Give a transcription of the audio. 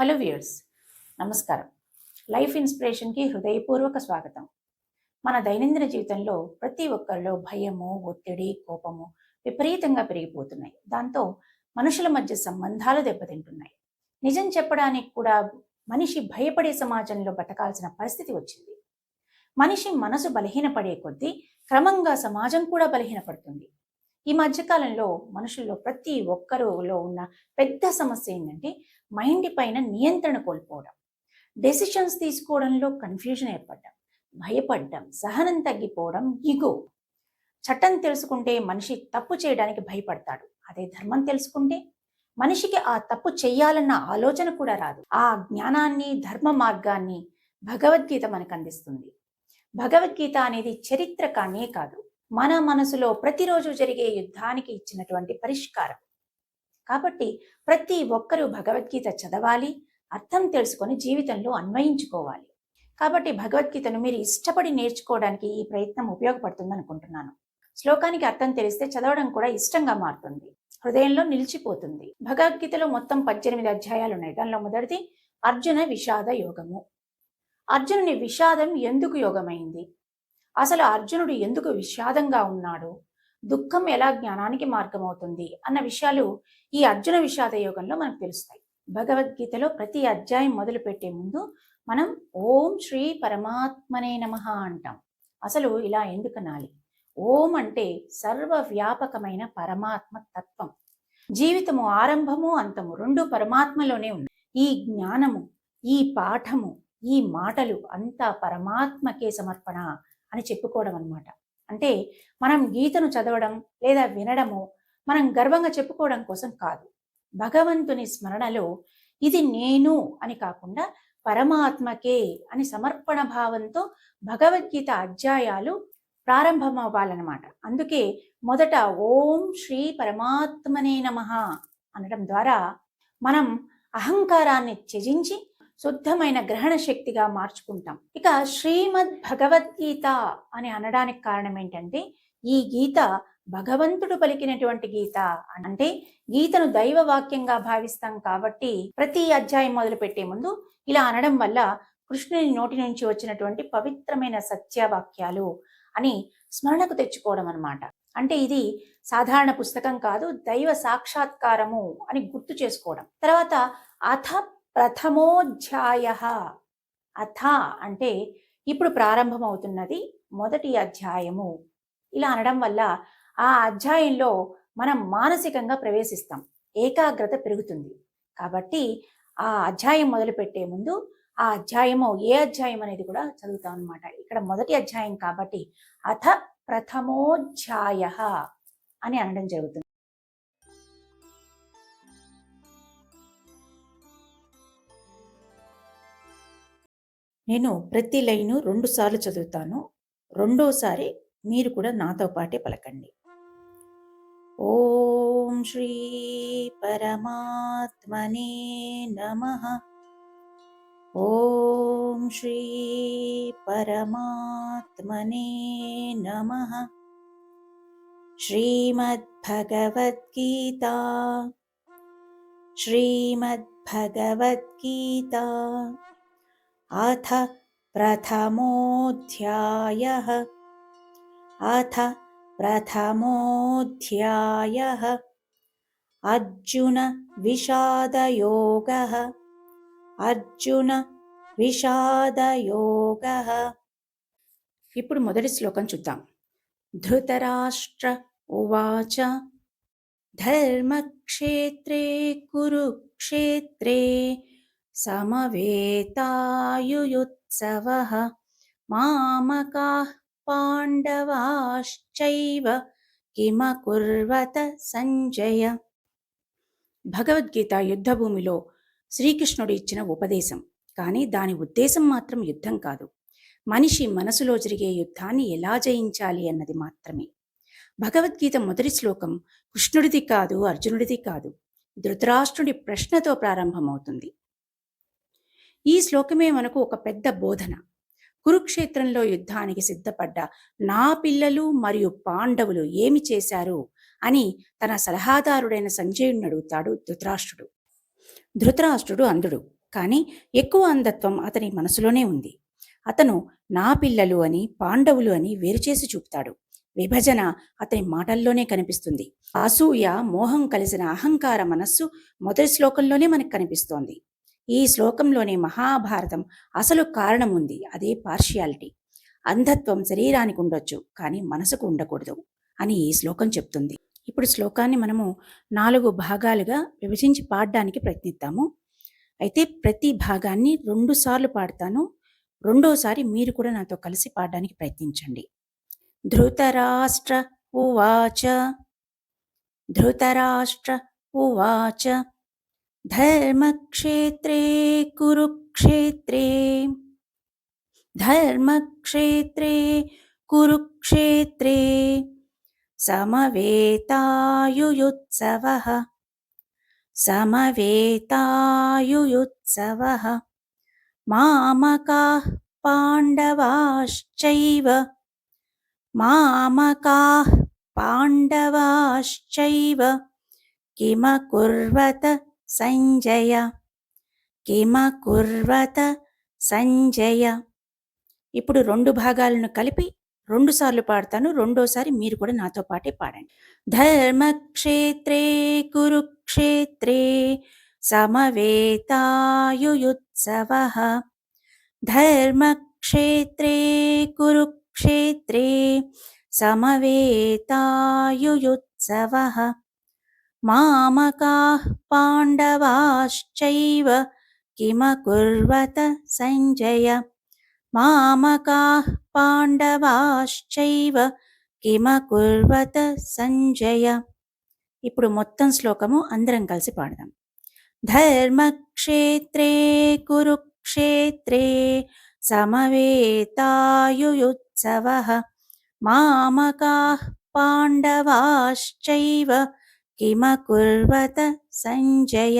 Hello viewers నమస్కారం. Life ఇన్స్పిరేషన్కి హృదయపూర్వక స్వాగతం. మన దైనందిన జీవితంలో ప్రతి ఒక్కరిలో భయము ఒత్తిడి కోపము విపరీతంగా పెరిగిపోతున్నాయి. దాంతో మనుషుల మధ్య సంబంధాలు దెబ్బతింటున్నాయి. నిజం చెప్పడానికి కూడా మనిషి భయపడే సమాజంలో బతకాల్సిన పరిస్థితి వచ్చింది. మనిషి మనసు బలహీనపడే కొద్దీ క్రమంగా సమాజం కూడా బలహీనపడుతుంది. ఈ మధ్యకాలంలో మనుషుల్లో ప్రతి ఒక్కరిలో ఉన్న పెద్ద సమస్య ఏంటంటే మైండ్ పైన నియంత్రణ కోల్పోవడం. డెసిషన్స్ తీసుకోవడంలో కన్ఫ్యూజన్ ఏర్పడడం భయపడడం సహనం తగ్గిపోవడం ఇగో చట్టం తెలుసుకుంటే మనిషి తప్పు చేయడానికి భయపడతాడు. అదే ధర్మం తెలుసుకుంటే మనిషికి ఆ తప్పు చేయాలన్న ఆలోచన కూడా రాదు. ఆ జ్ఞానాన్ని ధర్మ మార్గాన్ని భగవద్గీత మనకు అందిస్తుంది. భగవద్గీత అనేది చరిత్ర కానే కాదు. మన మనసులో ప్రతిరోజు జరిగే యుద్ధానికి ఇచ్చినటువంటి పరిష్కారం. కాబట్టి ప్రతి ఒక్కరూ భగవద్గీత చదవాలి అర్థం తెలుసుకొని జీవితంలో అన్వయించుకోవాలి. కాబట్టి భగవద్గీతను మీరు ఇష్టపడి నేర్చుకోవడానికి ఈ ప్రయత్నం ఉపయోగపడుతుంది అనుకుంటున్నాను. శ్లోకానికి అర్థం తెలిస్తే చదవడం కూడా ఇష్టంగా మారుతుంది. హృదయంలో నిలిచిపోతుంది. భగవద్గీతలో మొత్తం పద్దెనిమిది అధ్యాయాలు ఉన్నాయి. దానిలో మొదటిది అర్జున విషాద యోగము. అర్జునుని విషాదం ఎందుకు యోగమైంది? అసలు అర్జునుడు ఎందుకు విషాదంగా ఉన్నాడు? దుఃఖం ఎలా జ్ఞానానికి మార్గమవుతుంది? అన్న విషయాలు ఈ అర్జున విషాద యోగంలో మనకు తెలుస్తాయి. భగవద్గీతలో ప్రతి అధ్యాయం మొదలు పెట్టే ముందు మనం ఓం శ్రీ పరమాత్మనే నమ అంటాం. అసలు ఇలా ఎందుకు అనాలి ఓం అంటే సర్వవ్యాపకమైన పరమాత్మ తత్వం. జీవితము ఆరంభము అంతము రెండు పరమాత్మలోనే ఉన్నాయి ఈ జ్ఞానము ఈ పాఠము ఈ మాటలు అంతా పరమాత్మకే సమర్పణ. అని చెప్పుకోవడం అనమాట అంటే మనం గీతను చదవడం లేదా వినడము మనం గర్వంగా చెప్పుకోవడం కోసం కాదు. భగవంతుని స్మరణలో ఇది నేను అని కాకుండా పరమాత్మకే అని సమర్పణ భావంతో భగవద్గీత అధ్యాయాలు ప్రారంభమవ్వాలన్నమాట. అందుకే మొదట ఓం శ్రీ పరమాత్మనే నమ అనడం ద్వారా మనం అహంకారాన్ని త్యజించి శుద్ధమైన గ్రహణ శక్తిగా మార్చుకుంటాం. ఇక శ్రీమద్ భగవద్గీత అని అనడానికి కారణం ఏంటంటే ఈ గీత భగవంతుడు పలికినటువంటి గీత అంటే గీతను దైవ వాక్యంగా భావిస్తాం కాబట్టి ప్రతి అధ్యాయం మొదలు పెట్టే ముందు ఇలా అనడం వల్ల కృష్ణుని నోటి నుంచి వచ్చినటువంటి పవిత్రమైన సత్యవాక్యాలు అని స్మరణకు తెచ్చుకోవడం అనమాట అంటే ఇది సాధారణ పుస్తకం కాదు దైవ సాక్షాత్కారము అని గుర్తు చేసుకోవడం. తర్వాత అథ ప్రథమోధ్యాయ. అథ అంటే ఇప్పుడు ప్రారంభమవుతున్నది మొదటి అధ్యాయము. ఇలా అనడం వల్ల ఆ అధ్యాయంలో మనం మానసికంగా ప్రవేశిస్తాం. ఏకాగ్రత పెరుగుతుంది. కాబట్టి ఆ అధ్యాయం మొదలు పెట్టే ముందు ఆ అధ్యాయము ఏ అధ్యాయం అనేది కూడా చదువుతాం అనమాట ఇక్కడ మొదటి అధ్యాయం కాబట్టి అథ ప్రథమోధ్యాయ అని అనడం జరుగుతుంది. నేను ప్రతి లైను రెండు సార్లు చదువుతాను. రెండోసారి మీరు కూడా నాతో పాటే పలకండి. ఓం శ్రీ పరమాత్మనే నమ. ఓం శ్రీ పరమాత్మనే నమ. శ్రీమద్భగవద్గీత శ్రీమద్భగవద్గీత अथ प्रथमोऽध्यायः अथ प्रथमोऽध्यायः अर्जुन विषादयोगः అర్జున విషాదయోగః ఇప్పుడు మొదటి శ్లోకం చూద్దాం ధృతరాష్ట్ర ఉవాచ ధర్మక్షేత్రే కురుక్షేత్రే సమవేతాయుయుత్సవ మామకా పాండవాశ్చైవ కిమకుర్వత సంజయ భగవద్గీత యుద్ధభూమిలో శ్రీకృష్ణుడు ఇచ్చిన ఉపదేశం. కానీ దాని ఉద్దేశం మాత్రం యుద్ధం కాదు. మనిషి మనసులో జరిగే యుద్ధాన్ని ఎలా జయించాలి అన్నది మాత్రమే. భగవద్గీత మొదటి శ్లోకం కృష్ణుడిది కాదు అర్జునుడిది కాదు. ధృతరాష్ట్రుడి ప్రశ్నతో ప్రారంభమవుతుంది. ఈ శ్లోకమే మనకు ఒక పెద్ద బోధన. కురుక్షేత్రంలో యుద్ధానికి సిద్ధపడ్డ నా పిల్లలు మరియు పాండవులు ఏమి చేశారు అని తన సలహాదారుడైన సంజయుడిని అడుగుతాడు ధృతరాష్ట్రుడు. ధృతరాష్ట్రుడు అందుడు కానీ ఎక్కువ అంధత్వం అతని మనసులోనే ఉంది. అతను నా పిల్లలు అని పాండవులు అని వేరుచేసి చూపుతాడు. విభజన అతని మాటల్లోనే కనిపిస్తుంది. అసూయ మోహం కలిసిన అహంకార మనస్సు మొదటి శ్లోకంలోనే మనకు కనిపిస్తోంది. ఈ శ్లోకంలోనే మహాభారతం అసలు కారణం ఉంది అదే పార్షియాలిటీ అంధత్వం శరీరానికి ఉండొచ్చు కానీ మనసుకు ఉండకూడదు అని ఈ శ్లోకం చెప్తుంది. ఇప్పుడు శ్లోకాన్ని మనము నాలుగు భాగాలుగా విభజించి పాడడానికి ప్రయత్నిద్దాము. అయితే ప్రతి భాగాన్ని రెండు సార్లు పాడతాను. రెండోసారి మీరు కూడా నాతో కలిసి పాడడానికి ప్రయత్నించండి. ధృతరాష్ట్ర ఉవాచ. ధృతరాష్ట్ర ఉవాచ. धर्मक्षेत्रे कुरुक्षेत्रे। धर्मक्षेत्रे कुरुक्षेत्रे। समवेतायुयुत्सवः। समवेतायुयुत्सवः। मामकाः पाण्डवाश्चैव। मामकाः पाण्डवाश्चैव। किमकुर्वत సంజయ. కిమకుర్వత సంజయ. ఇప్పుడు రెండు భాగాలను కలిపి రెండుసార్లు పాడతాను. రెండోసారి మీరు కూడా నాతో పాటే పాడండి. ధర్మక్షేత్రే కురుక్షేత్రే సమవేతాయుత్సవ ధర్మక్షేత్రే కురుక్షేత్రే సమవేతాయుత్సవ మామకాः పాండవాశ్చైవ కిమకుర్వత సంజయ మామకాः పాండవాశ్చైవ కిమకుర్వత సంజయ ఇప్పుడు మొత్తం శ్లోకము అందరం కలిసి పాడదాం ధర్మక్షేత్రే కురుక్షేత్రే సమవేతాయుయుత్సవ మామకాः పాండవాశ్చైవ కిమకుర్వత సంజయ